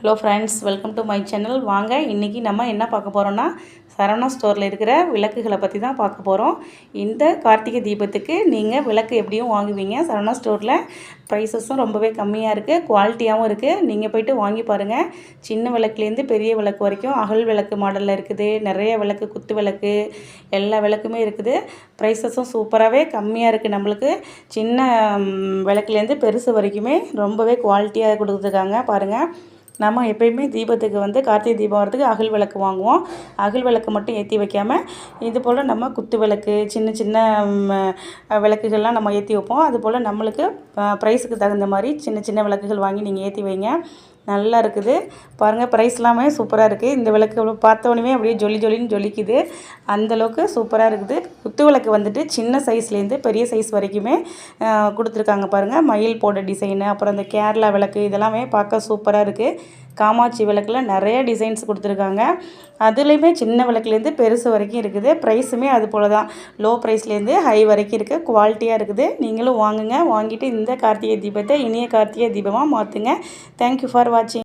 Hello friends welcome to my channel வாங்க இன்றைக்கி நம்ம என்ன பார்க்க போகிறோன்னா சரவணா ஸ்டோரில் இருக்கிற விளக்குகளை பற்றி தான் பார்க்க போகிறோம் இந்த கார்த்திகை தீபத்துக்கு நீங்கள் விளக்கு எப்படியும் வாங்குவீங்க? சரவணா ஸ்டோரில் ப்ரைஸஸும் ரொம்பவே கம்மியாக இருக்குது குவாலிட்டியாகவும் இருக்குது நீங்கள் போயிட்டு வாங்கி பாருங்கள் சின்ன விளக்குலேருந்து பெரிய விளக்கு வரைக்கும் அகல் விளக்கு மாடலில் இருக்குது நிறைய விளக்கு குத்து விளக்கு எல்லா விளக்குமே இருக்குது. ப்ரைஸஸும் சூப்பராகவே கம்மியாக இருக்குது நம்மளுக்கு. சின்ன விளக்குலேருந்து பெருசு வரைக்குமே ரொம்பவே குவாலிட்டியாக கொடுத்துருக்காங்க. பாருங்கள் நம்ம எப்பயுமே தீபத்துக்கு வந்து கார்த்திகை தீபம் வரதுக்கு அகல் விளக்கு வாங்குவோம். அகல் விளக்கு மட்டும் ஏற்றி வைக்காமல் இது போல் நம்ம குத்து விளக்கு சின்ன சின்ன விளக்குகள்லாம் நம்ம ஏற்றி வைப்போம். அது போல் நம்மளுக்கு ப்ரைஸுக்கு தகுந்த மாதிரி சின்ன சின்ன விளக்குகள் வாங்கி நீங்கள் ஏற்றி வைங்க. நல்லா இருக்குது. பாருங்கள் ப்ரைஸ் எல்லாமே சூப்பராக இருக்குது இந்த விளக்கு பார்த்தோன்னே அப்படியே ஜொலி ஜொலின்னு ஜொலிக்குது. அந்தளவுக்கு சூப்பராக இருக்குது. குத்து விளக்கு வந்துட்டு சின்ன சைஸ்லேருந்து பெரிய சைஸ் வரைக்குமே கொடுத்துருக்காங்க பாருங்கள் மயில் போட டிசைனு அப்புறம் இந்த கேரளா விளக்கு இதெல்லாமே பார்க்க சூப்பராக இருக்குது காமாட்சி விளக்கில் நிறைய டிசைன்ஸ் கொடுத்துருக்காங்க. அதுலேயுமே சின்ன விளக்குலேருந்து பெருசு வரைக்கும் இருக்குது. ப்ரைஸுமே அது போல் தான். லோ ப்ரைஸ்லேருந்து ஹை வரைக்கும் இருக்குது குவாலிட்டியாக இருக்குது. நீங்களும் வாங்குங்க. வாங்கிட்டு இந்த கார்த்திகை தீபத்தை இனிய கார்த்திகை தீபமாக மாற்றுங்க தேங்க்யூ ஃபார் வாட்சிங்